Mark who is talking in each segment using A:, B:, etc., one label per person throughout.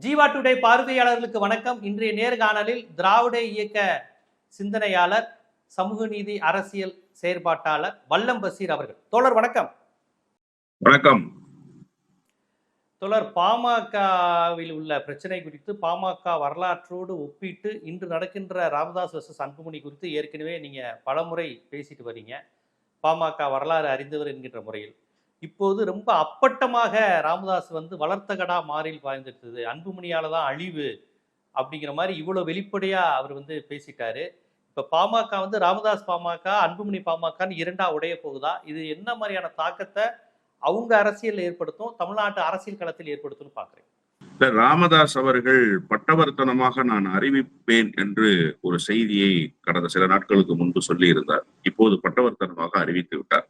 A: Jeeva today பார்வையாளர்களுக்கு வணக்கம். இன்றைய நேர்காணலில் திராவிட இயக்க சிந்தனையாளர் சமூக நீதி அரசியல் செயற்பாட்டாளர் வல்லம் பசீர் அவர்கள். தோழர் வணக்கம்.
B: வணக்கம்.
A: தோழர் பாமகவில் உள்ள பிரச்சனை குறித்து பாமக வரலாற்றோடு ஒப்பிட்டு இன்று நடக்கின்ற ராமதாஸ் வர்சஸ் அன்புமணி குறித்து ஏற்கனவே நீங்க பலமுறை பேசிட்டு வரீங்க. பாமக வரலாறு அறிந்தவர் என்கின்ற முறையில். இப்போது ரொம்ப அப்பட்டமாக ராமதாஸ் வந்து வளர்த்த கடா மாறில் பாய்ந்துட்டது அன்புமணியால் தான் அழிவு அப்படிங்கிற மாதிரி இவ்வளோ வெளிப்படையாக அவர் வந்து பேசிட்டாரு. இப்போ பாமக வந்து ராமதாஸ் பாமக அன்புமணி பாமகன்னு இரண்டா உடைய போகுதா? இது என்ன மாதிரியான தாக்கத்தை அவங்க அரசியல் ஏற்படுத்தும் தமிழ்நாட்டு அரசியல் களத்தில் ஏற்படுத்தும்னு பார்க்குறேன்
B: இல்ல, ராமதாஸ் அவர்கள் பட்டவர்த்தனமாக நான் அறிவிப்பேன் என்று ஒரு செய்தியை கடந்த சில நாட்களுக்கு முன்பு சொல்லியிருந்தார். இப்போது பட்டவர்த்தனமாக அறிவித்து விட்டார்.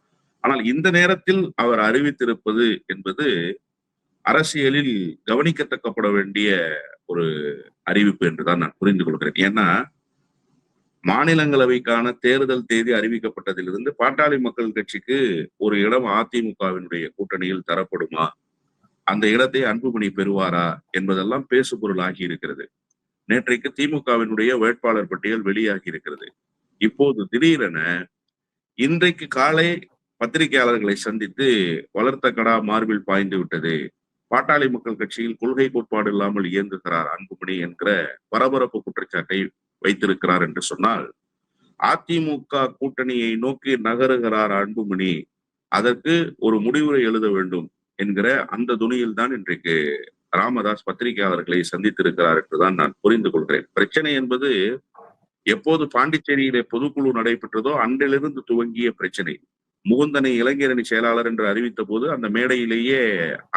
B: ஆனால் இந்த நேரத்தில் அவர் அறிவித்திருப்பது என்பது அரசியலில் கவனிக்கத்தக்கப்பட வேண்டிய ஒரு அறிவிப்பு என்றுதான் நான் புரிந்து கொள்கிறேன். ஏன்னா மாநிலங்களவைக்கான தேர்தல் தேதி அறிவிக்கப்பட்டதிலிருந்து பாட்டாளி மக்கள் கட்சிக்கு ஒரு இடம் அதிமுகவினுடைய கூட்டணியில் தரப்படுமா? அந்த இடத்தை அன்புமணி பெறுவாரா? என்பதெல்லாம் பேசு ஆகி இருக்கிறது நேற்றைக்கு திமுகவினுடைய வேட்பாளர் பட்டியல் வெளியாகி இருக்கிறது இப்போது திடீரென இன்றைக்கு காலை பத்திரிகையாளர்களை சந்தித்து வளர்த்த கடா மார்பில் பாய்ந்து விட்டது. பாட்டாளி மக்கள் கட்சியில் கொள்கை கோட்பாடு இல்லாமல் இயங்குகிறார் அன்புமணி என்கிற பரபரப்பு குற்றச்சாட்டை வைத்திருக்கிறார் என்று சொன்னால் அதிமுக கூட்டணியை நோக்கி நகருகிறார் அன்புமணி. அதற்கு ஒரு முடிவுரை எழுத வேண்டும் என்கிற அந்த துணியில் தான் இன்றைக்கு ராமதாஸ் பத்திரிகையாளர்களை சந்தித்திருக்கிறார் என்றுதான் நான் புரிந்து கொள்கிறேன். பிரச்சனை என்பது எப்போது பாண்டிச்சேரியிலே பொதுக்குழு நடைபெற்றதோ அன்றிலிருந்து துவங்கிய பிரச்சனை. முகுந்தனை இளைஞரணி செயலாளர் என்று அறிவித்த போது அந்த மேடையிலேயே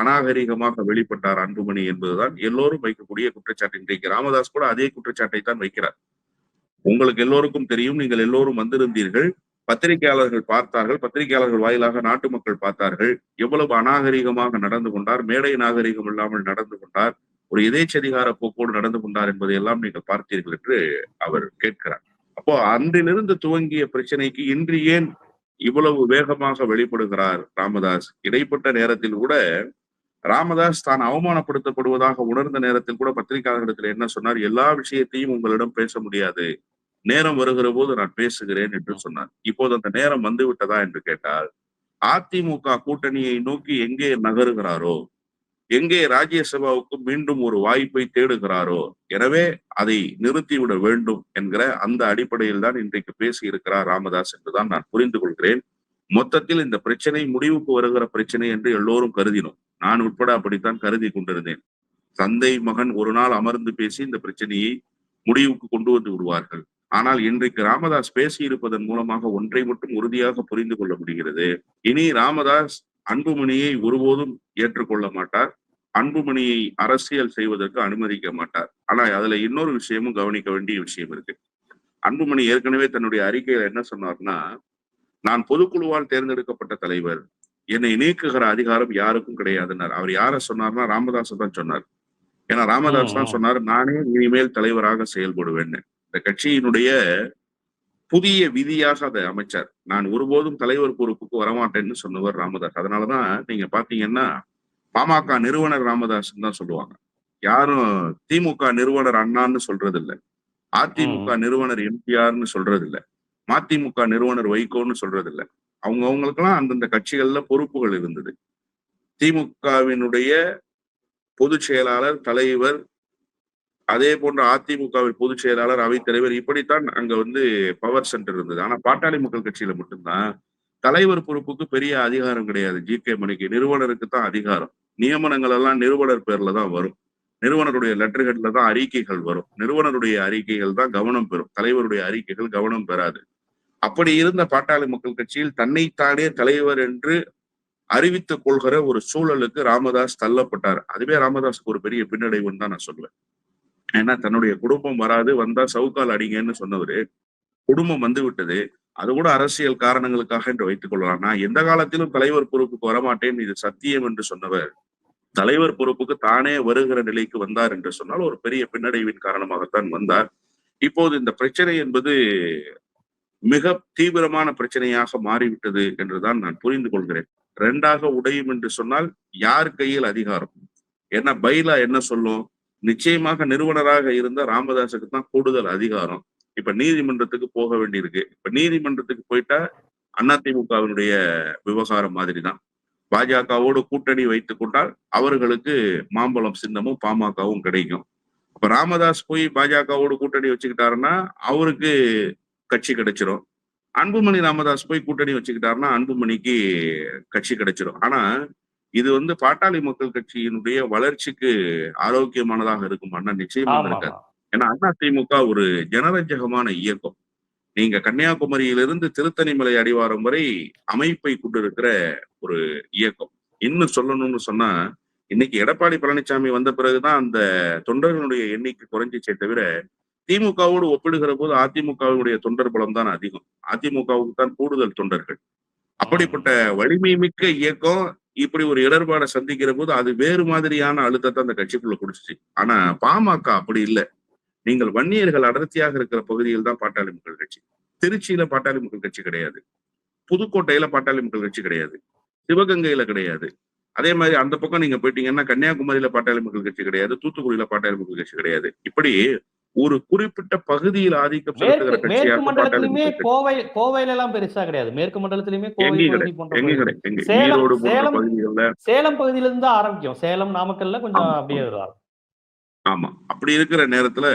B: அநாகரிகமாக வெளிப்பட்டார் அன்புமணி என்பதுதான். எல்லோரும் வைக்கக்கூடிய குற்றச்சாட்டு. இன்றைக்கு ராமதாஸ் கூட அதே குற்றச்சாட்டை தான் வைக்கிறார். உங்களுக்கு எல்லோருக்கும் தெரியும் நீங்கள் எல்லோரும் வந்திருந்தீர்கள். பத்திரிகையாளர்கள் பார்த்தார்கள். பத்திரிகையாளர்கள் வாயிலாக நாட்டு மக்கள் பார்த்தார்கள். எவ்வளவு அநாகரிகமாக நடந்து கொண்டார். மேடை நாகரிகம் இல்லாமல் நடந்து கொண்டார். ஒரு எதேச்சதிகார போக்கோடு நடந்து கொண்டார் என்பதை எல்லாம் நீங்கள் பார்த்தீர்கள் என்று அவர் கேட்கிறார். அப்போ அன்றிலிருந்து துவங்கிய பிரச்சனைக்கு இன்று ஏன் இவ்வளவு வேகமாக வெளிப்படுகிறார் ராமதாஸ். இடைப்பட்ட நேரத்தில் கூட ராமதாஸ் தான் அவமானப்படுத்தப்படுவதாக உணர்ந்த நேரத்தில் கூட பத்திரிகையாளர்களிடத்தில் என்ன சொன்னார்? எல்லா விஷயத்தையும் உங்களிடம் பேச முடியாது. நேரம் வருகிற போது நான் பேசுகிறேன் என்று சொன்னார். இப்போது அந்த நேரம் வந்து விட்டதா என்று கேட்டால் அதிமுக கூட்டணியை நோக்கி எங்கே நகருகிறாரோ? எங்கே ராஜ்யசபாவுக்கு மீண்டும் ஒரு வாய்ப்பை தேடுகிறாரோ எனவே அதை நிறுத்திவிட வேண்டும் என்கிற அந்த அடிப்படையில் தான் இன்றைக்கு பேசி இருக்கிறார் ராமதாஸ் என்றுதான் நான் புரிந்து கொள்கிறேன். மொத்தத்தில் இந்த பிரச்சனை முடிவுக்கு வருகிற பிரச்சனை என்று எல்லோரும் கருதினோம். நான் உட்பட அப்படித்தான் கருதி கொண்டிருந்தேன். தந்தை மகன் ஒரு நாள் அமர்ந்து பேசி இந்த பிரச்சனையை முடிவுக்கு கொண்டு வந்து விடுவார்கள். ஆனால் இன்றைக்கு ராமதாஸ் பேசியிருப்பதன் மூலமாக ஒன்றை மட்டும் உறுதியாக புரிந்து கொள்ள முடிகிறது. இனி ராமதாஸ் அன்புமணியை ஒருபோதும் ஏற்றுக்கொள்ள மாட்டார். அன்புமணியை அரசியல் செய்வதற்கு அனுமதிக்க மாட்டார். ஆனா அதுல இன்னொரு விஷயமும் கவனிக்க வேண்டிய விஷயம் இருக்கு. அன்புமணி ஏற்கனவே தன்னுடைய அறிக்கையில என்ன சொன்னார்னா நான் பொதுக்குழுவால் தேர்ந்தெடுக்கப்பட்ட தலைவர். என்னை நீக்குகிற அதிகாரம் யாருக்கும் கிடையாதுன்னார். அவர் யார சொன்னார்னா ராமதாஸ் தான் சொன்னார். ஏன்னா ராமதாஸ் தான் சொன்னார் நானே இனிமேல் தலைவராக செயல்படுவேன்னு இந்த கட்சியினுடைய புதிய விதியாக அதை அமைச்சார். நான் ஒருபோதும் தலைவர் பொறுப்புக்கு வரமாட்டேன்னு சொன்னவர் ராமதாஸ். அதனாலதான் நீங்க பாத்தீங்கன்னா பாமக நிறுவனர் ராமதாஸ் தான் சொல்லுவாங்க. யாரும் திமுக நிறுவனர் அண்ணான்னு சொல்றது இல்ல அதிமுக நிறுவனர் எம்ஜிஆர்னு சொல்றது இல்ல மதிமுக நிறுவனர் வைகோன்னு சொல்றது இல்ல அவங்க அவங்களுக்கெல்லாம் அந்தந்த கட்சிகள்ல பொறுப்புகள் இருந்தது. திமுகவினுடைய பொதுச் செயலாளர் தலைவர் அதே போன்ற அதிமுகவில் பொதுச் செயலாளர் அவைத்தலைவர் இப்படித்தான் அங்க வந்து பவர் சென்டர் இருந்தது. ஆனா பாட்டாளி மக்கள் கட்சியில மட்டும்தான் தலைவர் பொறுப்புக்கு பெரிய அதிகாரம் கிடையாது. ஜி. கே. மணிக்கு நிறுவனருக்கு தான் அதிகாரம். நியமனங்கள் எல்லாம் நிறுவனர் பேர்ல தான் வரும். நிறுவனருடைய லெட்டர்ஹெட்ல தான் அறிக்கைகள் வரும். நிறுவனருடைய அறிக்கைகள் தான் கவனம் பெறும். தலைவருடைய அறிக்கைகள் கவனம் பெறாது. அப்படி இருந்த பாட்டாளி மக்கள் கட்சியில் தன்னைத்தானே தலைவர் என்று அறிவித்துக் கொள்கிற ஒரு சூழலுக்கு ராமதாஸ் தள்ளப்பட்டார். அதுவே ராமதாஸுக்கு ஒரு பெரிய பின்னடைவுன்னு தான் நான் சொல்லுவேன். ஏன்னா தன்னுடைய குடும்பம் வராது வந்தா சவுக்கால் அடிங்கன்னு சொன்னவரு. குடும்பம் வந்து விட்டது. அது கூட அரசியல் காரணங்களுக்காக என்று வைத்துக் கொள்ளலாம் நான் எந்த காலத்திலும் தலைவர் பொறுப்புக்கு வரமாட்டேன். இது சத்தியம் என்று சொன்னவர். தலைவர் பொறுப்புக்கு தானே வருகிற நிலைக்கு வந்தார் என்று சொன்னால் ஒரு பெரிய பின்னடைவின் காரணமாகத்தான் வந்தார். இப்போது இந்த பிரச்சனை என்பது மிக தீவிரமான பிரச்சனையாக மாறிவிட்டது என்றுதான் நான் புரிந்து கொள்கிறேன். ரெண்டாக உடையும் என்று சொன்னால் யார் கையில் அதிகாரம்? என்ன பைலா என்ன சொல்லும்? நிச்சயமாக நிறுவனராக இருந்த ராமதாஸுக்கு தான் கூடுதல் அதிகாரம். இப்ப நீதிமன்றத்துக்கு போக வேண்டியிருக்கு. இப்ப நீதிமன்றத்துக்கு போயிட்டா அதிமுகவினுடைய விவகாரம் மாதிரி தான் பாஜகவோடு கூட்டணி வைத்துக் கொண்டால் அவர்களுக்கு மாம்பழம் சின்னமும் பாமகவும் கிடைக்கும். அப்ப ராமதாஸ் போய் பாஜகவோடு கூட்டணி வச்சுக்கிட்டாருன்னா அவருக்கு கட்சி கிடைச்சிரும். அன்புமணி ராமதாஸ் போய் கூட்டணி வச்சுக்கிட்டாருன்னா அன்புமணிக்கு கட்சி கிடைச்சிரும். ஆனா இது வந்து பாட்டாளி மக்கள் கட்சியினுடைய வளர்ச்சிக்கு ஆரோக்கியமானதாக இருக்கும் அண்ணா நிச்சயமாக இருக்காது. ஏன்னா அண்ணா திமுக ஒரு ஜனரஞ்சகமான இயக்கம். நீங்க கன்னியாகுமரியிலிருந்து திருத்தணிமலை அடிவாரம் வரை அமைப்பை கொண்டிருக்கிற ஒரு இயக்கம். இன்னும் சொல்லணும்னு சொன்னா இன்னைக்கு எடப்பாடி பழனிசாமி வந்த பிறகுதான் அந்த தொண்டர்களுடைய எண்ணிக்கை குறைஞ்சிச்சே தவிர திமுகவோடு ஒப்பிடுகிற போது அதிமுகவுடைய தொண்டர் பலம் தான் அதிகம். அதிமுகவுக்கு தான் கூடுதல் தொண்டர்கள். அப்படிப்பட்ட வலிமை மிக்க இயக்கம் இப்படி ஒரு இடர்பாடை சந்திக்கிற போது அது வேறு மாதிரியான அழுத்தத்தை அந்த கட்சிக்குள்ள குடிச்சிச்சு ஆனா பாமக அப்படி இல்லை. நீங்கள் வன்னியர்கள் அடர்த்தியாக இருக்கிற பகுதியில் தான் பாட்டாளி மக்கள் கட்சி. திருச்சியில பாட்டாளி மக்கள் கட்சி கிடையாது. புதுக்கோட்டையில பாட்டாளி மக்கள் கட்சி கிடையாது. சிவகங்கையில கிடையாது. அதே மாதிரி அந்த பக்கம் நீங்க போயிட்டீங்கன்னா கன்னியாகுமரியில பாட்டாளி மக்கள் கட்சி கிடையாது. தூத்துக்குடியில பாட்டாளி மக்கள் கட்சி கிடையாது. இப்படி ஒரு குறிப்பிட்ட பகுதியில் ஆதிக்கம் செலுத்துகிற கட்சியாக
A: மண்டலத்திலுமே கோவை கோவையில எல்லாம் பெருசா கிடையாது. மேற்கு மண்டலத்திலுமே சேலம், பகுதியில இருந்து ஆரம்பிக்கும். சேலம் நாமக்கல்ல கொஞ்சம் அப்படியே
B: ஆமா. அப்படி இருக்கிற நேரத்துல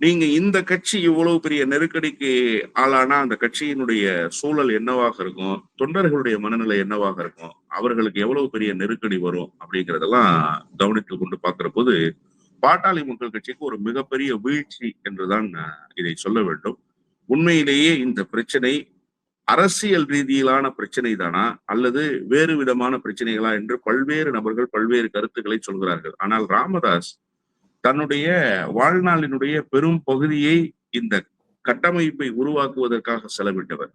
B: நீங்க இந்த கட்சி இவ்வளவு பெரிய நெருக்கடிக்கு ஆளானா அந்த கட்சியினுடைய சூழல் என்னவாக இருக்கும்? தொண்டர்களுடைய மனநிலை என்னவாக இருக்கும்? அவர்களுக்கு எவ்வளவு பெரிய நெருக்கடி வரும்? அப்படிங்கறதெல்லாம் கவனித்து கொண்டு பார்க்கிற போது பாட்டாளி மக்கள் கட்சிக்கு ஒரு மிகப்பெரிய வீழ்ச்சி என்றுதான் இதை சொல்ல வேண்டும். உண்மையிலேயே இந்த பிரச்சனை அரசியல் ரீதியிலான பிரச்சனை தானா? அல்லது வேறு விதமான பிரச்சனைகளா? என்று பல்வேறு நபர்கள் பல்வேறு கருத்துக்களை சொல்கிறார்கள். ஆனால் ராமதாஸ் தன்னுடைய வாழ்நாளினுடைய பெரும் பகுதியை இந்த கட்டமைப்பை உருவாக்குவதற்காக செலவிட்டவர்.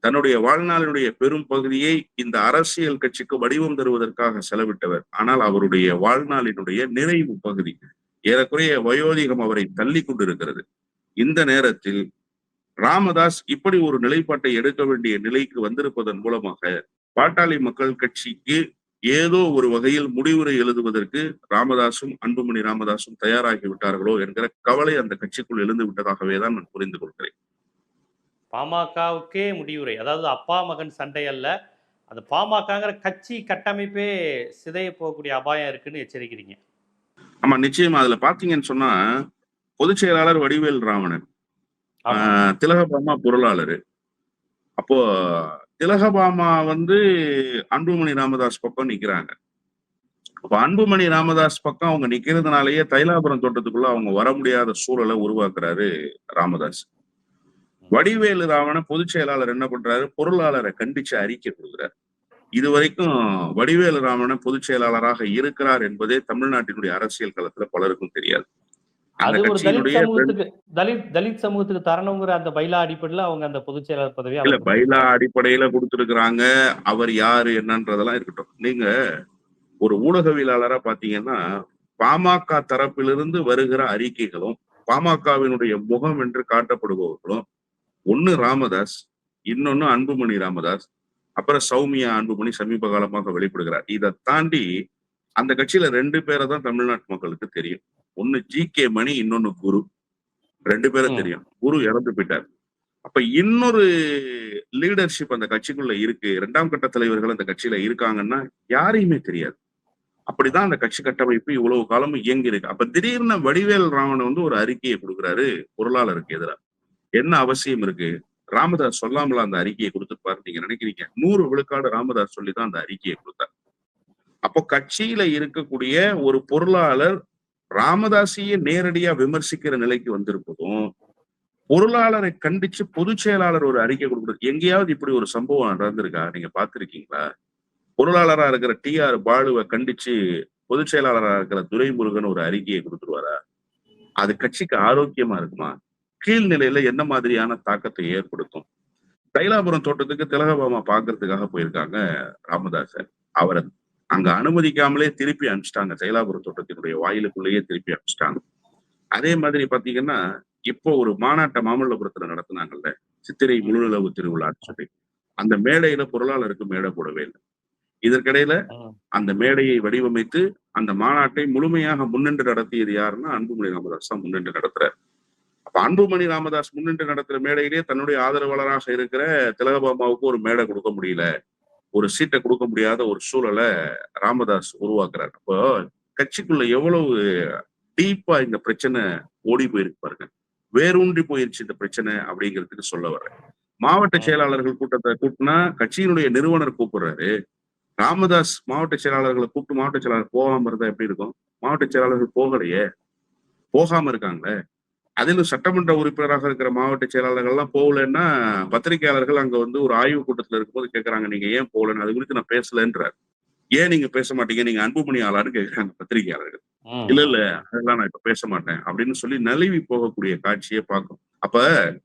B: தன்னுடைய வாழ்நாளினுடைய பெரும் பகுதியை இந்த அரசியல் கட்சிக்கு வடிவம் தருவதற்காக செலவிட்டவர். ஆனால் அவருடைய வாழ்நாளினுடைய நிறைவு பகுதி ஏறக்குறைய வயோதிகம் அவரை தள்ளி கொண்டிருக்கிறது. இந்த நேரத்தில் ராமதாஸ் இப்படி ஒரு நிலைப்பாட்டை எடுக்க வேண்டிய நிலைக்கு வந்திருப்பதன் மூலமாக பாட்டாளி மக்கள் கட்சிக்கு ஏதோ ஒரு வகையில் முடிவுரை எழுதுவதற்கு ராமதாசும் அன்புமணி ராமதாசும் தயாராகி விட்டார்களோ என்கிற கவலை அந்த கட்சிக்குள் எழுந்து விட்டதாகவே தான் நான் புரிந்து கொள்கிறேன்.
A: பாமகவுக்கே முடிவுரை. அதாவது அப்பா மகன் சண்டை அல்ல. அந்த பாமகங்கிற கட்சி கட்டமைப்பே சிதைய போகக்கூடிய அபாயம் இருக்குன்னு எச்சரிக்கிறீங்க.
B: ஆமா நிச்சயமா. அதுல பாத்தீங்கன்னு சொன்னா பொதுச் செயலாளர் வடிவேல் ராவணன் திலகபாமா பொருளாளர். அப்போ திலகபாமா வந்து அன்புமணி ராமதாஸ் பக்கம் நிக்கிறாங்க. அப்ப அன்புமணி ராமதாஸ் பக்கம் அவங்க நிக்கிறதுனாலயே தைலாபுரம் தோட்டத்துக்குள்ள அவங்க வர முடியாத சூழலை உருவாக்குறாரு ராமதாஸ். வடிவேலு ராவண பொதுச் செயலாளர் என்ன பண்றாரு? பொருளாளரை கண்டிச்சு அறிக்கை கொடுக்குறாரு. இது வரைக்கும் வடிவேலு ராமன பொதுச் செயலாளராக இருக்கிறார் என்பதே தமிழ்நாட்டினுடைய அரசியல் களத்துல பலருக்கும் தெரியாது.
A: அது ஒரு தலித் சமூகத்துக்கு தலித் தலித் சமூகத்துக்கு தரணுங்கிற அந்த பைலா அடிப்படையில அவங்க அந்த பொதுச் செயலாளர் பதவி
B: இல்ல பைலா அடிப்படையில கொடுத்திருக்கிறாங்க. அவர் யாரு என்னன்றதெல்லாம் இருக்கட்டும். நீங்க ஒரு ஊடகவியலாளரா பாத்தீங்கன்னா பாமக தரப்பிலிருந்து வருகிற அறிக்கைகளும் பாமகவினுடைய முகம் என்று காட்டப்படுபவர்களும் ஒண்ணு ராமதாஸ் இன்னொன்னு அன்புமணி ராமதாஸ் அப்புறம் சௌமியா அன்புமணி சமீப காலமாக வெளிப்படுகிறார். இதை தாண்டி அந்த கட்சியில ரெண்டு பேரை தான் தமிழ்நாட்டு மக்களுக்கு தெரியும். ஒண்ணு ஜி கே மணி இன்னொன்னு குரு. ரெண்டு பேரும். தெரியும். குரு இறந்து போயிட்டார். அப்ப இன்னொரு லீடர்ஷிப் அந்த கட்சிக்குள்ள இருக்கு. இரண்டாம் கட்ட தலைவர்கள் அந்த கட்சியில இருக்காங்கன்னா யாரையுமே தெரியாது. அப்படிதான் அந்த கட்சி கட்டமைப்பு இவ்வளவு காலமும் இயங்கி இருக்கு அப்ப திடீர்னு வடிவேல் ராமன் வந்து ஒரு அறிக்கையை கொடுக்குறாரு பொருளாளருக்கு எதிராக என்ன அவசியம் இருக்கு? ராமதாஸ் சொல்லாமல அந்த அறிக்கையை கொடுத்துருப்பாரு? நீங்க நினைக்கிறீங்க? நூறு விழுக்காடு ராமதாஸ் சொல்லி தான் அந்த அறிக்கையை கொடுத்தார். அப்போ கட்சியில இருக்கக்கூடிய ஒரு பொருளாளர் ராமதாசியை நேரடியா விமர்சிக்கிற நிலைக்கு வந்திருப்பதும் பொருளாளரை கண்டிச்சு பொதுச் செயலாளர் ஒரு அறிக்கை கொடுக்குறது எங்கேயாவது இப்படி ஒரு சம்பவம் நடந்திருக்கா? நீங்க பாத்திருக்கீங்களா பொருளாளரா இருக்கிற டி ஆர் பாலுவை கண்டிச்சு பொதுச் செயலாளராக இருக்கிற துரைமுருகன் ஒரு அறிக்கையை கொடுத்துருவாரா? அது கட்சிக்கு ஆரோக்கியமா இருக்குமா? கீழ்நிலையில என்ன மாதிரியான தாக்கத்தை ஏற்படுத்தும்? தைலாபுரம் தோட்டத்துக்கு திலகபாமா பாக்குறதுக்காக போயிருக்காங்க ராமதாசர் அவரை அங்க அனுமதிக்காமலே திருப்பி அனுப்பிச்சிட்டாங்க. தைலாபுரம் தோட்டத்தினுடைய வாயிலுக்குள்ளேயே திருப்பி அனுப்பிச்சிட்டாங்க. அதே மாதிரி பாத்தீங்கன்னா இப்போ ஒரு மாநாட்டை மாமல்லபுரத்துல நடத்துனாங்கல்ல சித்திரை முழுநிலவு திருவிழான்னு சொல்லி. அந்த மேடையில பொருளாளருக்கு மேடை போடவே இல்லை. இதற்கிடையில. அந்த மேடையை வடிவமைத்து அந்த மாநாட்டை முழுமையாக முன்னின்று நடத்தியது யாருன்னா அன்புமணி ராமதாஸ் தான் முன்னின்று நடத்துறாரு. அப்ப அன்புமணி ராமதாஸ் முன்னின்று நடத்துற மேடையிலேயே தன்னுடைய ஆதரவாளராக இருக்கிற திலகபாமாவுக்கு ஒரு மேடை கொடுக்க முடியல. ஒரு சீட்டை கொடுக்க முடியாத ஒரு சூழலை ராமதாஸ் உருவாக்குறாரு. அப்போ கட்சிக்குள்ள எவ்வளவு டீப்பா இந்த பிரச்சனை ஓடி போயிருக்கு பாருங்க. வேரூன்றி போயிருச்சு இந்த பிரச்சனை அப்படிங்கிறதுக்கு சொல்ல வர்றேன். மாவட்ட செயலாளர்கள் கூட்டத்தை கூட்டினா கட்சியினுடைய நிறுவனர் கூப்பிடுறாரு. ராமதாஸ் மாவட்ட செயலாளர்களை கூப்பிட்டு மாவட்ட செயலாளர் போகாம இருந்தா எப்படி இருக்கும்? மாவட்ட செயலாளர்கள் போகலையே. போகாம இருக்காங்களே. அதிலும் சட்டமன்ற உறுப்பினராக இருக்கிற மாவட்ட செயலாளர்கள் எல்லாம் போகலன்னா பத்திரிகையாளர்கள் அங்க வந்து ஒரு ஆய்வு கூட்டத்துல இருக்கும்போது கேக்குறாங்க நீங்க ஏன் போகலன்னு? அது குறித்து நான் பேசலன்றார். ஏன் நீங்க பேச மாட்டீங்க? நீங்க அன்புமணி ஆளான்னு கேக்குறாங்க பத்திரிகையாளர்கள். இல்ல இல்ல அதெல்லாம் நான் இப்ப பேச மாட்டேன். அப்படின்னு சொல்லி நழுவி போகக்கூடிய காட்சியை பார்க்கும். அப்ப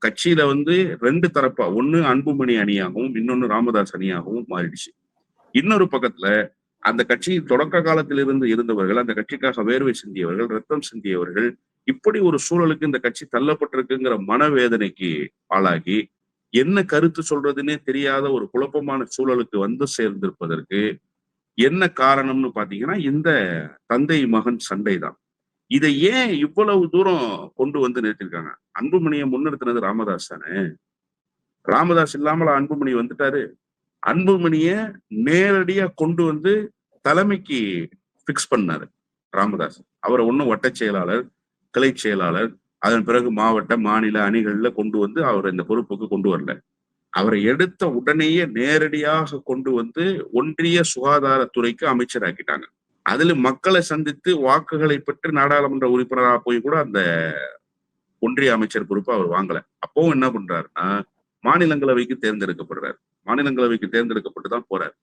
B: கட்சியில வந்து ரெண்டு தரப்பா ஒண்ணு அன்புமணி அணியாகவும் இன்னொன்னு ராமதாஸ் அணியாகவும் மாறிடுச்சு. இன்னொரு பக்கத்துல அந்த கட்சியின் தொடக்க காலத்திலிருந்து இருந்தவர்கள் அந்த கட்சிக்காக வேர்வை சிந்தியவர்கள் ரத்தம் சிந்தியவர்கள் இப்படி ஒரு சூழலுக்கு இந்த கட்சி தள்ளப்பட்டிருக்குங்கிற மனவேதனைக்கு ஆளாகி என்ன கருத்து சொல்றதுன்னே தெரியாத ஒரு குழப்பமான சூழலுக்கு வந்து சேர்ந்திருப்பதற்கு என்ன காரணம்னு பாத்தீங்கன்னா இந்த தந்தை மகன் சண்டை தான் இதை ஏன் இவ்வளவு தூரம் கொண்டு வந்து நிறுத்திருக்காங்க அன்புமணியை முன்னிறுத்தினது ராமதாஸ் தானே ராமதாஸ் இல்லாமல் அன்புமணி வந்துட்டாரு. அன்புமணிய நேரடியா கொண்டு வந்து தலைமைக்கு பிக்ஸ் பண்ணாரு ராமதாஸ். அவரை ஒன்னும் வட்ட செயலாளர் கிளை செயலாளர் அதன் பிறகு மாவட்ட மாநில அணிகள்ல கொண்டு வந்து அவர் இந்த பொறுப்புக்கு கொண்டு வரல. அவரை எடுத்த உடனேயே நேரடியாக கொண்டு வந்து ஒன்றிய சுகாதாரத்துறைக்கு அமைச்சராக்கிட்டாங்க. அதுல மக்களை சந்தித்து வாக்குகளை பெற்று நாடாளுமன்ற உறுப்பினராக போய் கூட அந்த ஒன்றிய அமைச்சர் பொறுப்பு அவர் வாங்கல. அப்பவும் என்ன பண்றாருன்னா மாநிலங்களவைக்கு தேர்ந்தெடுக்கப்படுறாரு. மாநிலங்களவைக்கு தேர்ந்தெடுக்கப்பட்டு தான் போறாரு.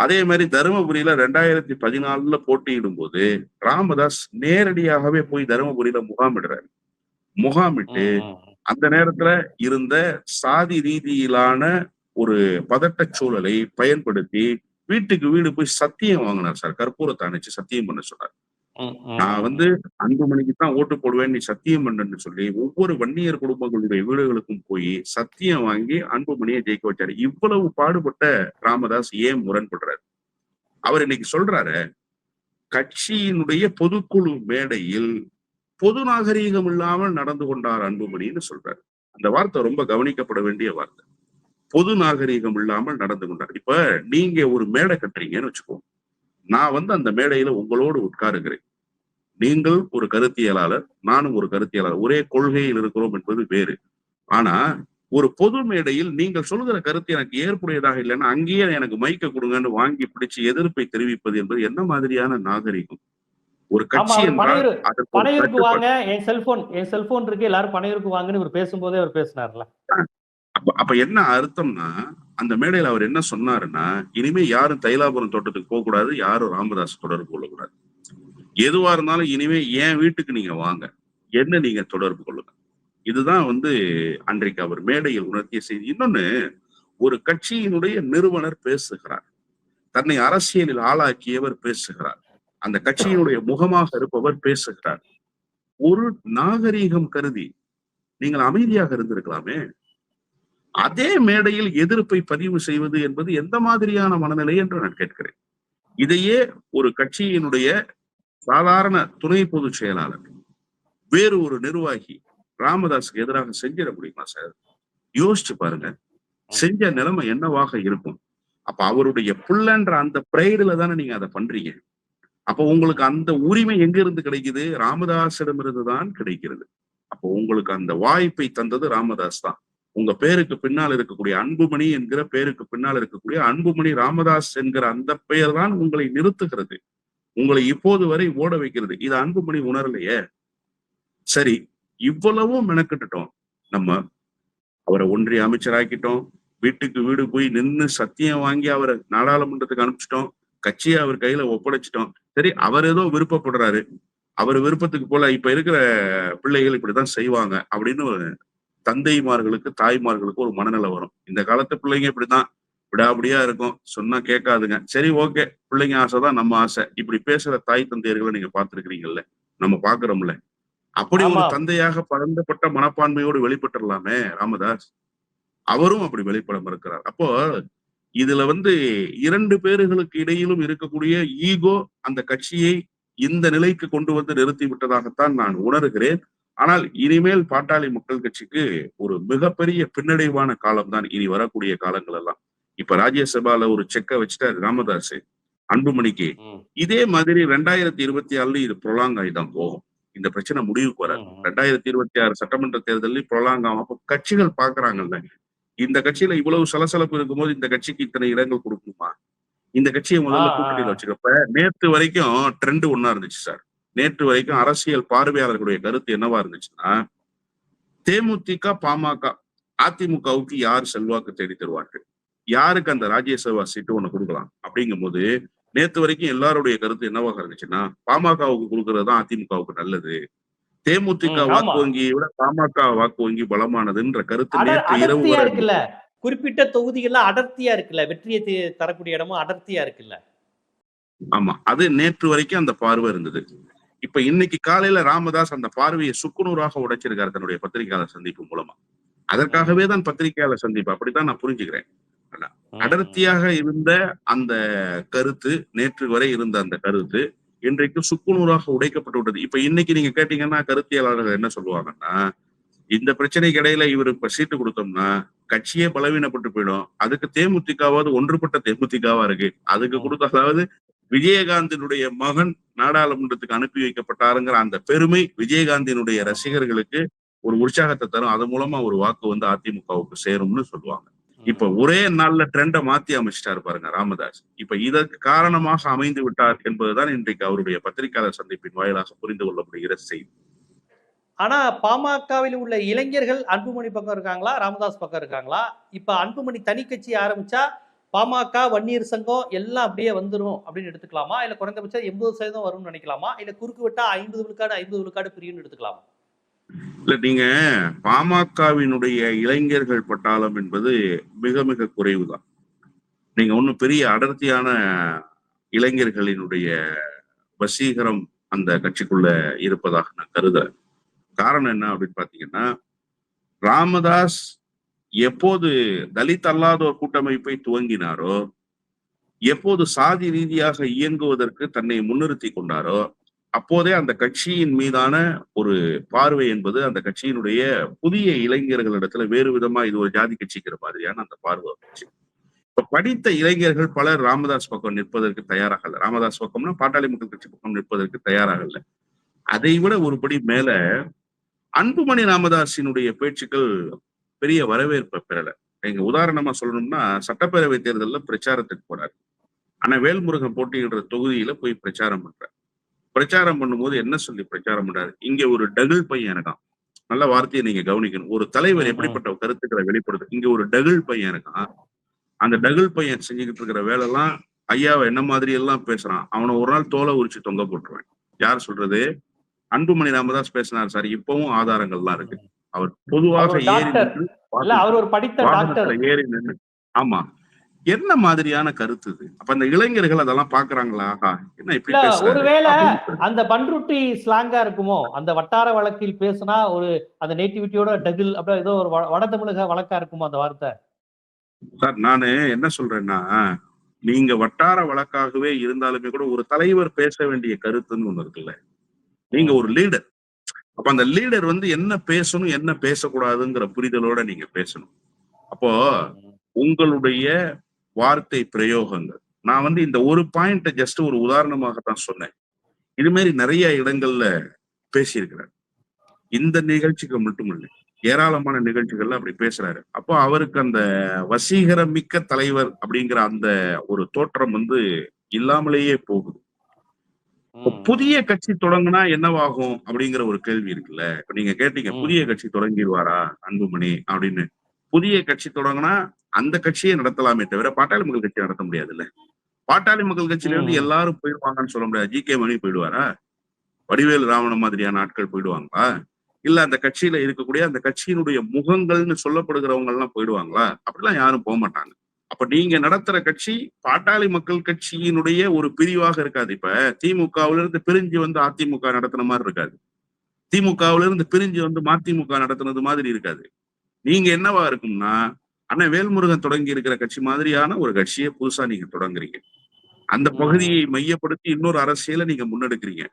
B: அதே மாதிரி தருமபுரியில ரெண்டாயிரத்தி பதினாலுல போட்டியிடும் போது ராமதாஸ் நேரடியாகவே போய் தருமபுரியில முகாமிடுறாரு முகாமிட்டு. அந்த நேரத்துல இருந்த சாதி ரீதியிலான ஒரு பதட்ட சூழலை பயன்படுத்தி வீட்டுக்கு வீடு போய் சத்தியம் வாங்கினார் சார் கற்பூரத்தை அணைச்சு சத்தியம் பண்ண சொன்னார் நான் வந்து அன்புமணிக்கு தான் ஓட்டு போடுவேன் நீ சத்தியம் பண்ணுன்னு சொல்லி ஒவ்வொரு வன்னியர் குடும்பங்களுடைய வீடுகளுக்கும் போய் சத்தியம் வாங்கி அன்புமணியை ஜெயிக்க வச்சாரு. இவ்வளவு பாடுபட்ட ராமதாஸ் ஏன் முரண்படுறாரு? அவர் இன்னைக்கு சொல்றாரு கட்சியினுடைய பொதுக்குழு மேடையில் பொது நாகரீகம் இல்லாமல் நடந்து கொண்டார் அன்புமணின்னு சொல்றாரு. அந்த வார்த்தை ரொம்ப கவனிக்கப்பட வேண்டிய வார்த்தை. பொது நாகரீகம் இல்லாமல் நடந்து கொண்டார். இப்ப நீங்க ஒரு மேடை கட்டுறீங்கன்னு வச்சுக்கோங்க. நான் வந்து அந்த மேடையில உங்களோடு உட்காருகிறேன். நீங்கள் ஒரு கருத்தியலாளர் நானும் ஒரு கருத்தியலாளர். ஒரே கொள்கையில் இருக்கிறோம் என்பது வேறு. ஆனா ஒரு பொது மேடையில் நீங்கள் சொல்லுகிற கருத்து எனக்கு ஏற்புடையதாக இல்லைன்னா அங்கேயே எனக்கு மைக்க கொடுங்கன்னு வாங்கி பிடிச்சு எதிர்ப்பை தெரிவிப்பது என்பது என்ன மாதிரியான நாகரிகம்? ஒரு கட்சி
A: பனையூருக்கு. வாங்க என் செல்போன் என் செல்போன் இருக்கு எல்லாரும் பனையூருக்கு வாங்கன்னு இவர் பேசும்போதே அவர் பேசினார்ல.
B: அப்ப அப்ப என்ன அர்த்தம்னா அந்த மேடையில அவர் என்ன சொன்னாருன்னா இனிமே யாரும் தைலாபுரம் தோட்டத்துக்கு போக கூடாது யாரும் ராமதாஸ் தொடர்பு கொள்ளக்கூடாது. எதுவா இருந்தாலும் இனிமே என் வீட்டுக்கு நீங்க வாங்க. என்ன நீங்க தொடர்பு கொள்ளுங்க. இதுதான் வந்து அன்றைக்கு அவர் மேடையில் உணர்த்திய செய்தி. இன்னொன்னு ஒரு கட்சியினுடைய நிறுவனர் பேசுகிறார். தன்னை அரசியலில் ஆளாக்கியவர் பேசுகிறார். அந்த கட்சியினுடைய முகமாக இருப்பவர் பேசுகிறார். ஒரு நாகரீகம் கருதி நீங்கள் அமைதியாக இருந்திருக்கலாமே. அதே மேடையில் எதிர்ப்பை பதிவு செய்வது என்பது எந்த மாதிரியான மனநிலை என்று நான் கேட்கிறேன். இதையே ஒரு கட்சியினுடைய சாதாரண துணை பொதுச் செயலாளர் வேறு ஒரு நிர்வாகி ராமதாஸுக்கு எதிராக செஞ்சிட முடியுமா சார்? யோசிச்சு பாருங்க. செஞ்ச நிலைமை என்னவாக இருக்கும்? அப்ப அவருடைய புள்ளன்ற அந்த பிரேயர்ல தானே நீங்க அதை பண்றீங்க. அப்ப உங்களுக்கு அந்த உரிமை எங்க இருந்து கிடைக்குது? ராமதாஸிடமிருந்து தான் கிடைக்கிறது. அப்போ உங்களுக்கு அந்த வாய்ப்பை தந்தது ராமதாஸ் தான். உங்க பேருக்கு பின்னால் இருக்கக்கூடிய அன்புமணி என்கிற பேருக்கு பின்னால் இருக்கக்கூடிய அன்புமணி ராமதாஸ் என்கிற அந்த பெயர் தான் உங்களை நிறுத்துகிறது. உங்களை இப்போது வரை ஓட வைக்கிறது. இது அன்புமணி உணரலையே. சரி இவ்வளவும் மெனக்கிட்டுட்டோம். நம்ம அவரை ஒன்றிய அமைச்சராக்கிட்டோம். வீட்டுக்கு வீடு போய் நின்னு சத்தியம் வாங்கி அவரை நாடாளுமன்றத்துக்கு அனுப்பிச்சிட்டோம். கட்சியை அவர் கையில ஒப்படைச்சிட்டோம். சரி அவர் ஏதோ விருப்பப்படுறாரு. அவர் விருப்பத்துக்கு போல இப்ப இருக்கிற பிள்ளைகள் இப்படிதான் செய்வாங்க அப்படின்னு தந்தைமார்களுக்கு தாய்மார்களுக்கு ஒரு மனநிலை வரும். இந்த காலத்து பிள்ளைங்க இப்படிதான் விடாபடியா இருக்கும். சொன்னா கேட்காதுங்க. சரி ஓகே. பிள்ளைங்க ஆசைதான் நம்ம ஆசை. இப்படி பேசுற தாய் தந்தையர்களை நீங்க பார்த்திருக்கிறீங்கல்ல? நம்ம பாக்குறோம்ல அப்படி ஒரு. தந்தையாக பறந்தப்பட்ட மனப்பான்மையோடு வெளிப்பட்டுடலாமே ராமதாஸ்? அவரும் அப்படி வெளிப்பட மறுக்கிறார் அப்போ இதுல வந்து இரண்டு பேர்களுக்கு இடையிலும் இருக்கக்கூடிய ஈகோ அந்த கட்சியை இந்த நிலைக்கு கொண்டு வந்து நிறுத்தி விட்டதாகத்தான் நான் உணர்கிறேன். ஆனால் இனிமேல் பாட்டாளி மக்கள் கட்சிக்கு ஒரு மிகப்பெரிய பின்னடைவான காலம்தான் இனி வரக்கூடிய காலங்கள் எல்லாம். இப்ப ராஜ்யசபால ஒரு செக்கை வச்சுட்டாரு ராமதாஸ் அன்புமணிக்கு. இதே மாதிரி ரெண்டாயிரத்தி இருபத்தி ஆறுல இது ப்ரொலாங் ஆகிதான் போகும். இந்த பிரச்சனை முடிவுக்கு வராது. ரெண்டாயிரத்தி இருபத்தி ஆறு சட்டமன்ற தேர்தலில் ப்ரொலாங் ஆகும் அப்போ கட்சிகள் பாக்குறாங்கல்ல இந்த கட்சியில இவ்வளவு சலசலப்பு இருக்கும்போது இந்த கட்சிக்கு இத்தனை இடங்கள் கொடுக்கணுமா? இந்த கட்சியை முதல்ல கூட்டணியில. வச்சுக்கப்ப நேத்து வரைக்கும் ட்ரெண்ட் ஒன்னா இருந்துச்சு சார். நேற்று வரைக்கும் அரசியல் பார்வையாளர்களுடைய கருத்து என்னவா இருந்துச்சுன்னா தேமுதிக பாமக அதிமுகவுக்கு யார் செல்வாக்கு தேடி தருவார்கள்? யாருக்கு அந்த ராஜ்யசபா சீட்டு ஒண்ணு கொடுக்கலாம்? அப்படிங்கும்போது நேத்து வரைக்கும் எல்லாருடைய கருத்து என்னவாக இருந்துச்சுன்னா பாமகவுக்கு கொடுக்கறது தான் அதிமுகவுக்கு நல்லது. தேமுதிக. வாக்கு வங்கியை விட பாமக வாக்கு வங்கி பலமானதுன்ற கருத்து நேற்று இரவு
A: இருக்குல்ல? குறிப்பிட்ட தொகுதிகள்ல அடர்த்தியா இருக்குல்ல? வெற்றியை தரக்கூடிய இடமும் அடர்த்தியா இருக்குல்ல?
B: ஆமா. அது நேற்று வரைக்கும் அந்த பார்வை இருந்தது. இப்ப இன்னைக்கு காலையில ராமதாஸ் அந்த பார்வையை சுக்குநூறாக உடைச்சிருக்காரு தன்னுடைய பத்திரிகையாளர் சந்திப்பு மூலமா. அதற்காகவே தான் பத்திரிகையாளர் சந்திப்பு. அப்படித்தான் நான் புரிஞ்சுக்கிறேன். அடர்த்தியாக இருந்த அந்த கருத்து நேற்று வரை இருந்த அந்த கருத்து இன்றைக்கு சுக்குநூறாக உடைக்கப்பட்டு விட்டது. இப்ப இன்னைக்கு நீங்க கேட்டீங்கன்னா கருத்தியலாளர்கள் என்ன சொல்லுவாங்கன்னா இந்த பிரச்சனைக்கு இடையில இவர் இப்ப சீட்டு கொடுத்தோம்னா கட்சியே பலவீனப்பட்டு போயிடும். அதுக்கு தேமுதிகவாவது ஒன்றுபட்ட தேமுதிகவா இருக்கு. அதுக்கு
A: ம்.
B: விஜயகாந்தினுடைய மகன் நாடாளுமன்றத்துக்கு அனுப்பி வைக்கப்பட்டாருங்கிற அந்த பெருமை விஜயகாந்தினுடைய ரசிகர்களுக்கு ஒரு உற்சாகத்தை தரும். அது மூலமா ஒரு வாக்கு வந்து அதிமுகவுக்கு சேரும்னு சொல்லுவாங்க. இப்ப ஒரே நாள்ல ட்ரெண்டை மாத்தி அமைச்சிட்டாரு பாருங்க ராமதாஸ். இப்ப இதற்கு காரணமாக அமைந்து விட்டார் என்பதுதான் இன்றைக்கு அவருடைய பத்திரிகையாளர் சந்திப்பின் வாயிலாக புரிந்து கொள்ள முடிகிற செய்தி.
A: ஆனா பாமகவில் உள்ள இளைஞர்கள் அன்புமணி பக்கம் இருக்காங்களா? ராமதாஸ் பக்கம் இருக்காங்களா? இப்ப அன்புமணி தனி கட்சி ஆரம்பிச்சா பாமக வன்னியர் சங்கம் எல்லாம் அப்படியே வந்துடும் அப்படின்னு எடுத்துக்கலாமா? இல்லை குறைந்தபட்சம் எண்பது சதவீதம் வரும்னு நினைக்கலாமா? இல்லை குறுக்கு விட்டா ஐம்பது விழுக்காடு ஐம்பது விழுக்காடு பிரியும்னு எடுத்துக்கலாமா?
B: இல்ல நீங்க பாமகவினுடைய இளைஞர்கள் பட்டாளம் என்பது மிக மிக குறைவுதான். நீங்க ஒன்றும் பெரிய அடர்த்தியான இளைஞர்களினுடைய வசீகரம் அந்த கட்சிக்குள்ள இருப்பதாக நான் கருத காரணம் என்ன அப்படின்னு பாத்தீங்கன்னா ராமதாஸ் எப்போது தலித் அல்லாதோர் கூட்டமைப்பை துவங்கினாரோ எப்போது சாதி ரீதியாக இயங்குவதற்கு தன்னை முன்னிறுத்தி கொண்டாரோ அப்போதே அந்த கட்சியின் மீதான ஒரு பார்வை என்பது அந்த கட்சியினுடைய புதிய இளைஞர்களிடத்துல வேறு விதமா இது ஒரு ஜாதி கட்சிக்கிற மாதிரியான அந்த பார்வை வந்துச்சு. இப்ப படித்த இளைஞர்கள் பலர் ராமதாஸ் பக்கம் நிற்பதற்கு தயாராக இல்லை ராமதாஸ் பக்கம்னா பாட்டாளி மக்கள் கட்சி பக்கம் நிற்பதற்கு தயாராக இல்லை அதை விட ஒருபடி மேல அன்புமணி ராமதாஸினுடைய பேச்சுக்கள் பெரிய வரவேற்பை பெறல. எங்க உதாரணமா சொல்லணும்னா சட்டப்பேரவை தேர்தலில் பிரச்சாரத்துக்கு போனார் ஆனா வேல்முருகன் போட்டியிடுற தொகுதியில போய் பிரச்சாரம் பண்றார். பிரச்சாரம் பண்ணும்போது என்ன சொல்லி பிரச்சாரம் பண்றாரு? இங்க ஒரு டகிள் பையன் இருக்கான். நல்ல வார்த்தையை நீங்க கவனிக்கணும். ஒரு தலைவர் எப்படிப்பட்ட கருத்துக்களை வெளிப்படுது? இங்க ஒரு டகிள் பையன் இருக்கான். அந்த டகிள் பையன் செஞ்சுக்கிட்டு இருக்கிற வேலை எல்லாம் ஐயாவை என்ன மாதிரி எல்லாம் பேசுறான்? அவனை ஒரு நாள் தோலை உரிச்சு தொங்க போட்டுருவேன். யார் சொல்றது? அன்புமணி ராமதாஸ் பேசினார் சார். இப்பவும் ஆதாரங்கள்லாம் இருக்கு. அவர் பொதுவாக ஏறி
A: அவர் ஒரு படித்த டாக்டர்
B: ஏறி நின்று. ஆமா. என்ன மாதிரியான கருத்து இது? அப்ப அந்த இளைஞர்கள் அதெல்லாம் பாக்குறாங்களா என்ன இப்படி
A: ஒருவேளை அந்த பண்ருட்டி ஸ்லாங்கா இருக்குமோ அந்த வட்டார வழக்கில் பேசினா ஒரு அந்த நேட்டிவிட்டியோட டகில் அப்படி ஏதோ ஒரு வட தமிழக வழக்கா இருக்குமோ அந்த வார்த்தை?
B: சார் நானு என்ன சொல்றேன்னா நீங்க வட்டார வழக்காகவே இருந்தாலுமே கூட ஒரு தலைவர் பேச வேண்டிய கருத்துன்னு ஒண்ணு இருக்குல்ல. நீங்க ஒரு லீடர் அப்ப அந்த லீடர் வந்து என்ன பேசணும் என்ன பேசக்கூடாதுங்கிற புரிதலோட நீங்க பேசணும். அப்போ உங்களுடைய வார்த்தை பிரயோகங்கள். நான் வந்து இந்த ஒரு பாயிண்ட ஜஸ்ட் ஒரு உதாரணமாக தான் சொன்னேன். இது மாதிரி நிறைய இடங்கள்ல பேசியிருக்கிறார். இந்த நிகழ்ச்சிக்கு மட்டும் இல்லை ஏராளமான நிகழ்ச்சிகள்ல அப்படி பேசுறாரு. அப்போ அவருக்கு அந்த வசீகரமிக்க தலைவர் அப்படிங்கிற அந்த ஒரு தோற்றம் வந்து இல்லாமலேயே போகுது. புதிய கட்சி தொடங்குனா என்னவாகும் அப்படிங்கிற ஒரு கேள்வி இருக்குல்ல. இப்ப நீங்க கேட்டீங்க. புதிய கட்சி தொடங்கிடுவாரா அன்புமணி அப்படின்னு. புதிய கட்சி தொடங்குனா அந்த கட்சியை நடத்தலாமே தவிர பாட்டாளி மக்கள் கட்சி நடத்த முடியாதுல்ல. பாட்டாளி மக்கள் கட்சியில இருந்து. எல்லாரும் போயிடுவாங்கன்னு சொல்ல முடியாது. ஜி கே மணி போயிடுவாரா? வடிவேலு ராவண மாதிரியான ஆட்கள் போயிடுவாங்களா? இல்ல அந்த கட்சியில இருக்கக்கூடிய அந்த கட்சியினுடைய முகங்கள்னு சொல்லப்படுகிறவங்க எல்லாம் போயிடுவாங்களா? அப்படிலாம் யாரும் போக மாட்டாங்க அப்ப நீங்க நடத்துற கட்சி பாட்டாளி மக்கள் கட்சியினுடைய ஒரு பிரிவாக இருக்காது. இப்ப திமுகவுல இருந்து பிரிஞ்சு வந்து அதிமுக நடத்தின மாதிரி இருக்காது. திமுகவுல இருந்து பிரிஞ்சு வந்து மதிமுக நடத்துனது மாதிரி இருக்காது. நீங்க என்னவா இருக்கும்னா அண்ணன் வேல்முருகன் தொடங்கி இருக்கிற கட்சி மாதிரியான ஒரு கட்சியை புதுசா நீங்க தொடங்குறீங்க. அந்த. பகுதியை மையப்படுத்தி இன்னொரு அரசியலை நீங்க முன்னெடுக்கிறீங்க.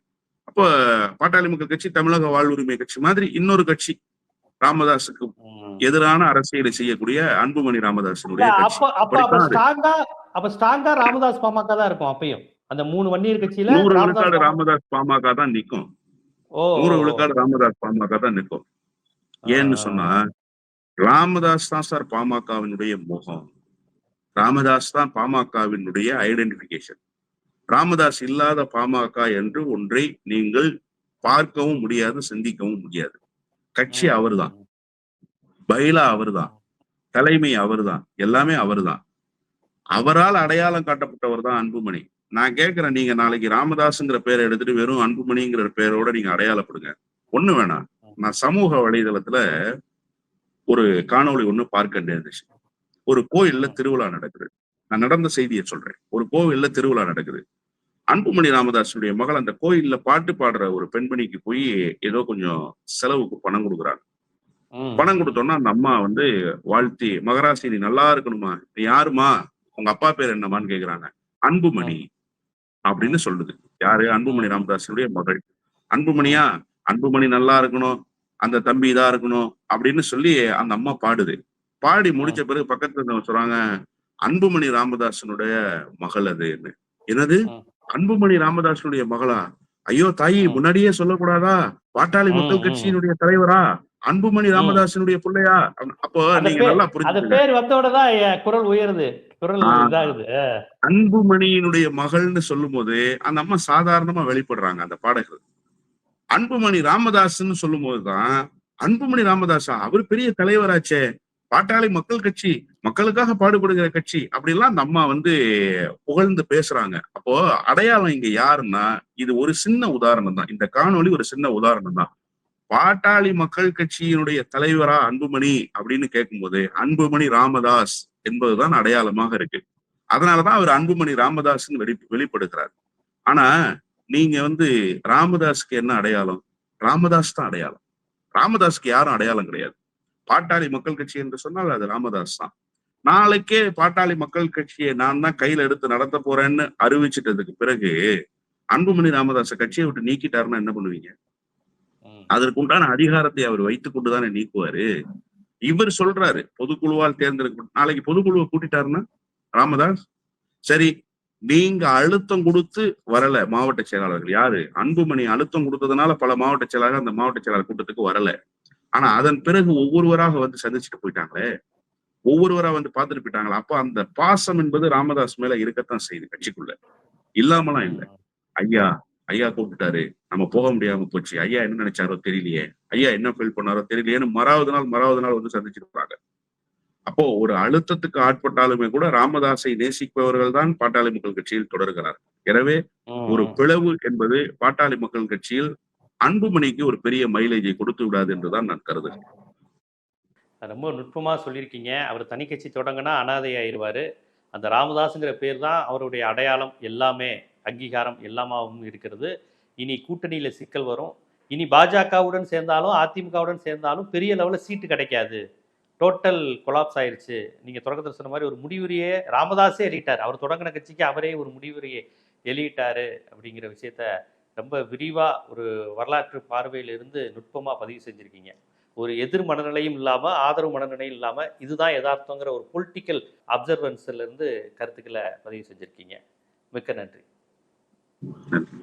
B: அப்போ பாட்டாளி மக்கள் கட்சி தமிழக வாழ்வுரிமை கட்சி மாதிரி இன்னொரு கட்சி ராமதாஸுக்கு. எதிரான அரசியலை செய்யக்கூடிய அன்புமணி ராமதாசனுடைய
A: அப்ப. ஸ்ட்ராங்கா ராமதாஸ் பாமக தான் இருக்கும் அப்பயும். அந்த மூணு வன்னியர் கட்சியில
B: நூறு
A: ராமதாஸ்
B: விழுக்காடு
A: பாமக
B: ராமதாஸ் பாமக தான் நிக்கும்.
A: ஓ.
B: நூறு விழுக்காடு ராமதாஸ் பாமக தான் நிக்கும். ஏன்னு சொன்னா ராமதாஸ் தான் சார் பாமகவினுடைய முகம். ராமதாஸ் தான் பாமகவினுடைய ஐடென்டிபிகேஷன் ராமதாஸ் இல்லாத பாமக என்று ஒன்றை நீங்கள் பார்க்கவும் முடியாது சிந்திக்கவும் முடியாது. கட்சி அவர்தான். பைலா அவர்தான். தலைமை அவர்தான். எல்லாமே அவர்தான். அவரால் அடையாளம் காட்டப்பட்டவர் தான் அன்புமணி. நான் கேட்கிறேன் நீங்க நாளைக்கு ராமதாஸ்ங்கிற பேரை எடுத்துட்டு வெறும் அன்புமணிங்கிற பேரோட நீங்க அடையாளப்படுங்க. ஒண்ணு வேணாம். நான் சமூக வலைதளத்துல ஒரு காணொளி ஒண்ணு பார்க்க நேர்ந்துச்சு. ஒரு கோயில்ல திருவிழா நடக்குது. நான் நடந்த செய்தியை சொல்றேன். ஒரு கோவில்ல திருவிழா நடக்குது. அன்புமணி ராமதாஸுடைய மகள் அந்த கோயில்ல பாட்டு பாடுற ஒரு பெண்மணிக்கு போய் ஏதோ கொஞ்சம் செலவுக்கு பணம் கொடுக்குறாங்க. பணம் கொடுத்தோம்னா அந்த அம்மா வந்து வாழ்த்தி மகராசி நீ நல்லா இருக்கணுமா? நீ யாருமா? உங்க அப்பா பேர் என்னமான்னு கேக்குறாங்க. அன்புமணி. அப்படின்னு சொல்லுது. யாரு? அன்புமணி ராமதாஸனுடைய மகள். அன்புமணியா? அன்புமணி நல்லா இருக்கணும். அந்த தம்பி இதா இருக்கணும். அப்படின்னு சொல்லி அந்த அம்மா பாடுது. பாடி முடிச்ச பிறகு பக்கத்துல சொல்றாங்க அன்புமணி ராமதாசனுடைய மகள் அது என்னது. அன்புமணி ராமதாசனுடைய மகளா? ஐயோ தாயி. முன்னாடியே சொல்லக்கூடாதா? பாட்டாளி மக்கள். கட்சியினுடைய தலைவரா? அன்புமணி ராமதாசனுடைய பிள்ளையா? அப்ப- நீங்க நல்லா
A: அந்த
B: புரிஞ்சுக்கங்க
A: பேர் வந்தோட தான் என் குரல் உயருது. குரல்
B: ஆ.
A: இதாகுது.
B: அன்புமணியினுடைய மகள்னு சொல்லும் போது அந்த அம்மா சாதாரணமா வெளிப்படுறாங்க அந்த பாடகர் அன்புமணி ராமதாஸ்ன்னு சொல்லும் போதுதான் அன்புமணி ராமதாஸா அவர் பெரிய தலைவராச்சே. பாட்டாளி மக்கள் கட்சி மக்களுக்காக பாடுபடுகிற கட்சி. அப்படிலாம் அந்த அம்மா வந்து புகழ்ந்து பேசுறாங்க. அப்போ அடையாளம் இங்க யாருன்னா இது ஒரு சின்ன உதாரணம் தான். இந்த காணொலி ஒரு சின்ன உதாரணம் தான். பாட்டாளி மக்கள் கட்சியினுடைய தலைவரா அன்புமணி அப்படின்னு கேட்கும்போது அன்புமணி ராமதாஸ் என்பதுதான் அடையாளமாக இருக்கு. அதனாலதான் அவர் அன்புமணி ராமதாஸ்ன்னு வெளி வெளிப்படுத்துறாரு. ஆனா நீங்க வந்து ராமதாஸ்க்கு என்ன அடையாளம்? ராமதாஸ் தான் அடையாளம். ராமதாஸ்க்கு யாரும் அடையாளம் கிடையாது. பாட்டாளி மக்கள் கட்சி என்று சொன்னால் அது ராமதாஸ் தான். நாளைக்கே பாட்டாளி மக்கள் கட்சியை நான் தான் கையில எடுத்து நடத்த போறேன்னு அறிவிச்சிட்டதுக்கு பிறகு அன்புமணி ராமதாஸ கட்சியை விட்டு நீக்கிட்டாருன்னா என்ன பண்ணுவீங்க. அதற்கு உண்டான அதிகாரத்தை அவர் வைத்துக் கொண்டுதானே நீக்குவாரு? இவர் சொல்றாரு பொதுக்குழுவால் தேர்ந்தெடுக்க நாளைக்கு பொதுக்குழுவை கூட்டிட்டாருன்னா ராமதாஸ்? சரி நீங்க அழுத்தம் கொடுத்து வரல மாவட்ட செயலாளர்கள் யாரு? அன்புமணி அழுத்தம் கொடுத்ததுனால பல மாவட்ட செயலாளர் அந்த மாவட்ட செயலாளர் கூட்டத்துக்கு வரல. ஆனா அதன் பிறகு ஒவ்வொருவராக வந்து சந்திச்சுட்டு போயிட்டாங்களே. ஒவ்வொருவரா வந்து பார்த்துட்டு போயிட்டாங்களா? அப்ப அந்த பாசம் என்பது ராமதாஸ் மேல இருக்கத்தான் செய்யுது கட்சிக்குள்ள. இல்லாமலாம் இல்ல. ஐயா ஐயா கூப்பிட்டாரு. நம்ம போக முடியாம போச்சு. ஐயா என்ன நினைச்சாரோ தெரியலையே. ஐயா என்ன ஃபீல் பண்ணாரோ தெரியலையேன்னு மறாவது நாள் மறாவது நாள் வந்து சந்திச்சிருப்பாங்க. அப்போ ஒரு அழுத்தத்துக்கு ஆட்பட்டாலுமே கூட ராமதாஸை நேசிப்பவர்கள் தான் பாட்டாளி மக்கள் கட்சியில் தொடர்கிறார் எனவே. ஒரு பிளவு என்பது பாட்டாளி மக்கள் கட்சியில் அன்புமணிக்கு ஒரு பெரிய மைலேஜை கொடுத்து விடாது என்றுதான் நான் கருதுகிறேன்.
A: ரொம்ப நுட்பமாக சொல்லியிருக்கீங்க. அவர் தனி கட்சி தொடங்கினா அனாதை அந்த ராமதாஸுங்கிற பேர் தான் அவருடைய அடையாளம். எல்லாமே அங்கீகாரம் எல்லாமாவும் இருக்கிறது. இனி கூட்டணியில் சிக்கல் வரும். இனி பாஜகவுடன் சேர்ந்தாலும் அதிமுகவுடன் சேர்ந்தாலும் பெரிய லெவலில் சீட்டு கிடைக்காது. டோட்டல் கொலாப்ஸ் ஆயிடுச்சு நீங்கள் தொடக்கத்தில் சொன்ன மாதிரி ஒரு முடிவுரையே ராமதாஸே எழுதிட்டார் அவர் தொடங்கின கட்சிக்கு அவரே ஒரு முடிவுரையை எழுதிட்டார் அப்படிங்கிற விஷயத்த ரொம்ப விரிவாக ஒரு வரலாற்று பார்வையிலிருந்து நுட்பமாக பதிவு செஞ்சுருக்கீங்க. ஒரு எதிர் மனநிலையும் இல்லாமல் ஆதரவு மனநிலையும் இல்லாமல் இதுதான் யதார்த்தங்கிற ஒரு பொலிட்டிக்கல் அப்சர்வன்ஸ்லேருந்து கருத்துக்களை பதிவு செஞ்சுருக்கீங்க. மிக்க நன்றி.
B: நன்றி.